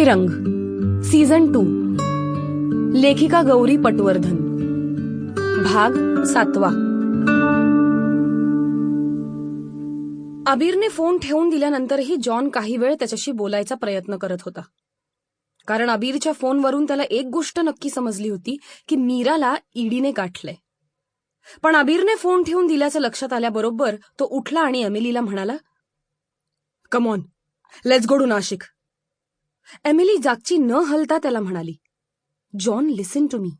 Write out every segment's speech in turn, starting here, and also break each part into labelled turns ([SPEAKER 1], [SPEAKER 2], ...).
[SPEAKER 1] फिरंग season two लेखिका गौरी पटवर्धन. भाग सातवा. अबीरने फोन ठेवून दिल्यानंतरही जॉन काही वेळ त्याच्याशी बोलायचा प्रयत्न करत होता. कारण अबीरच्या फोनवरून त्याला एक गोष्ट नक्की समजली होती की मीराला ईडीने गाठलंय. पण अबीरने फोन ठेवून दिल्याचं लक्षात आल्याबरोबर तो उठला आणि अमिलीला म्हणाला come on let's go to Nashik Emily जागची न हलता त्याला म्हणाली John listen to me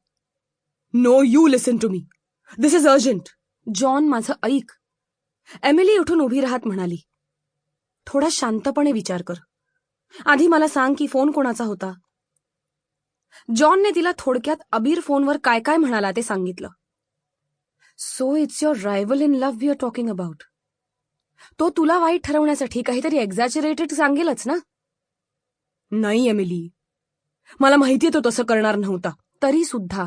[SPEAKER 1] no you listen to me this is urgent John माझं ऐक. एमिली उठून उभी राहत म्हणाली थोडा शांतपणे विचार कर. आधी मला सांग की फोन कोणाचा होता. जॉनने तिला थोडक्यात अबीर फोनवर काय काय म्हणाला ते सांगितलं. So it's your rival in love your talking about तो तुला वाईट ठरवण्यासाठी काहीतरी एक्झॅचरेटेड सांगेलच ना? नाही एमिली. मला माहितीये तो तसं करणार नव्हता. तरी सुद्धा.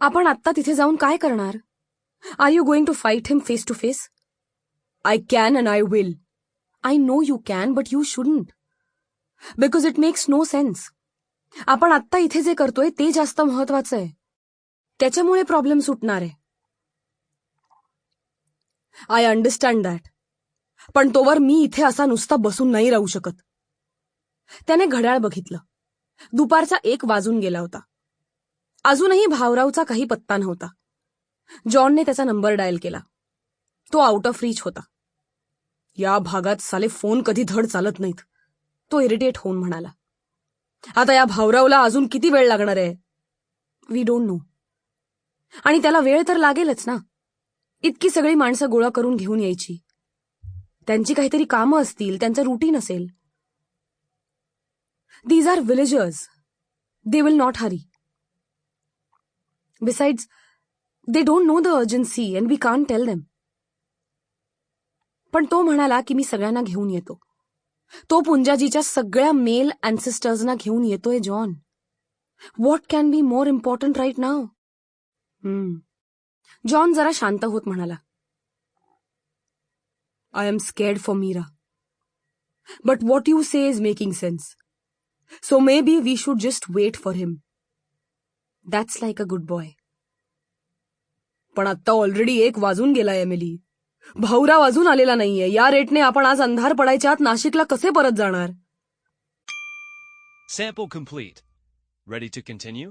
[SPEAKER 1] आपण आत्ता तिथे जाऊन काय करणार? Are you going to fight him face to face I can and I will I know you can but you shouldn't because it makes no sense आपण आत्ता इथे जे करतोय ते जास्त महत्वाचं आहे. त्याच्यामुळे प्रॉब्लेम सुटणार आहे. आय अंडरस्टँड दॅट पण तोवर मी इथे असा नुसता बसून नाही राहू शकत. त्याने घड्याळ बघितलं. दुपारचा एक वाजून गेला होता. अजूनही भावरावचा काही पत्ता नव्हता. जॉनने त्याचा नंबर डायल केला. तो आउट ऑफ रीच होता. या भागात साले फोन कधी धड चालत नाहीत. तो इरिटेट होऊन म्हणाला. आता या भावरावला अजून किती वेळ लागणार आहे? वी डोंट नो आणि त्याला वेळ तर लागेलच ना. इतकी सगळी माणसं गोळा करून घेऊन यायची. त्यांची काहीतरी कामं असतील त्यांचं रुटीन असेल. These are villagers they will not hurry besides they don't know the urgency and we can tell them पण तो म्हणाला की मी सगळ्यांना घेऊन येतो. तो पुंजाजीच्या सगळ्या मेल अँसेस्टर्सना घेऊन येतोय John what can be more important right now John जरा शांत होत म्हणाला. I am scared for Meera but what you say is making sense So maybe we should just wait for him that's like a good boy पण आत्ता already एक वाजून गेलाय Emily Bhaurao अजून आलेला नाहीये या रेटने आपण आज अंधार पडायच्या आत नाशिकला कसे परत जाणार
[SPEAKER 2] Sample complete. Ready to continue?